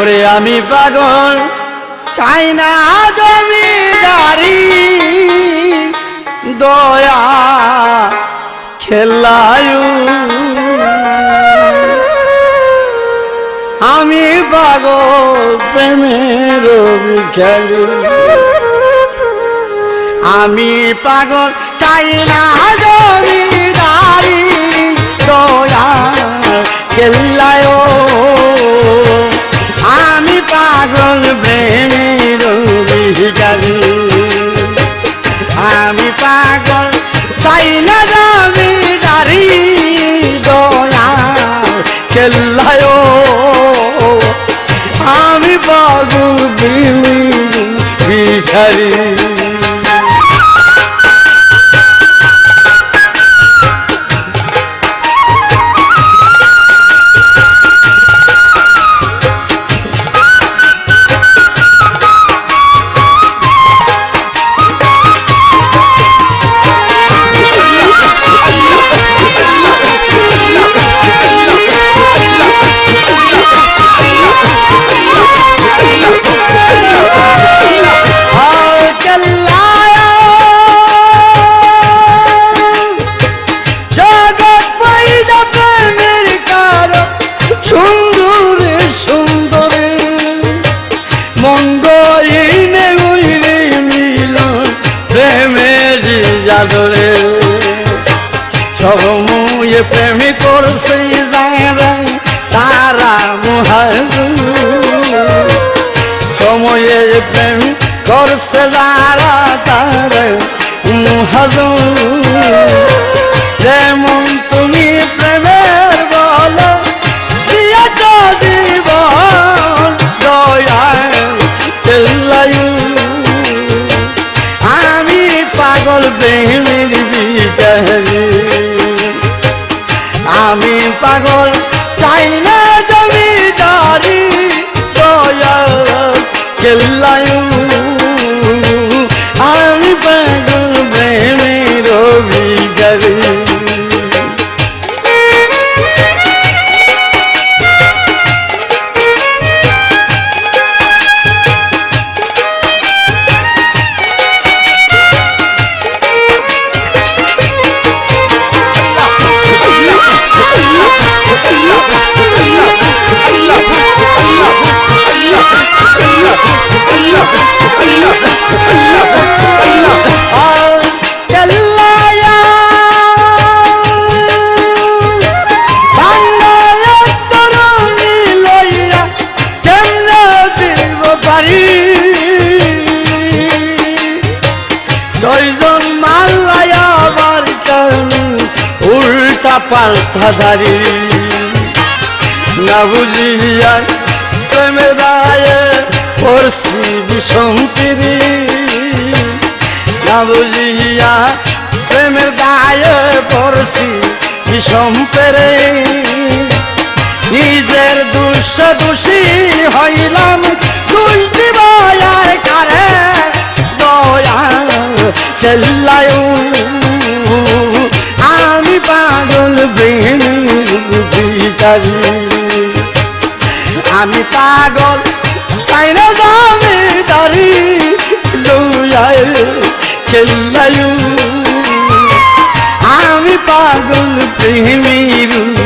ওরে আমি পাগল, চাই না জমিদারি, দয়া খেলায়ু। আমি পাগল প্রেমের খেলু। আমি পাগল, চাই না জমিদারি, দয়া কেল্লায় সময়ে প্রেমী করছে যারা তারা মহাজুর। সময়ে প্রেম করছে যারা তার মহাজুর। যেমন তুমি প্রেমের বল দিয়েছ জীবন দয়াল আমি পাগল প্রেমের দাঁড়ি না বুঝিয়া প্রেমে দায়ে পড়ছি বিষন্তিরি না বুঝিয়া প্রেমের গায়ে পড়ছি বিষম পেরে। নিজের দুঃস দোষী হইলাম দুষ দিব কারে। দয়া চেল্লায় বিকারি আমি পাগল সাইনা জমিদারি লুয়াই খেল্লায়ু আমি পাগল প্রেমীর।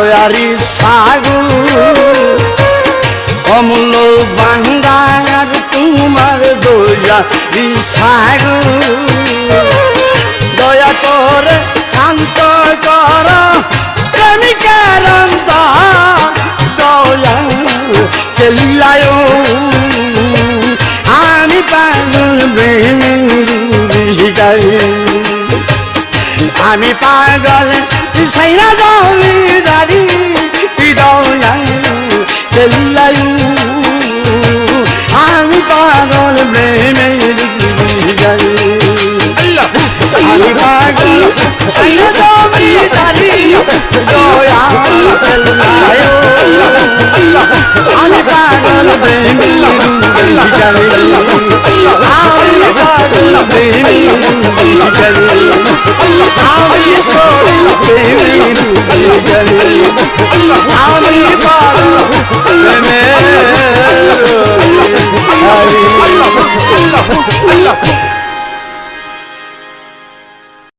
দয়ারি সাগু অমূল্য বান্দার তোমার দয়া সাগু দয়া করে, শান্ত কর, প্রেমিকার দয়া চেল্লায় আমি পাগল আমি পাগল, সাইরা জমিদারি। চেল্লায় আমি পাগল প্রেমের যাই আমি পাগল সাইরা জমিদারি দয়া চেল্লায় আমি পাগল প্রেমের যাই আমি পাগল প্রেমের যাই আমি সব প্রেমের যাই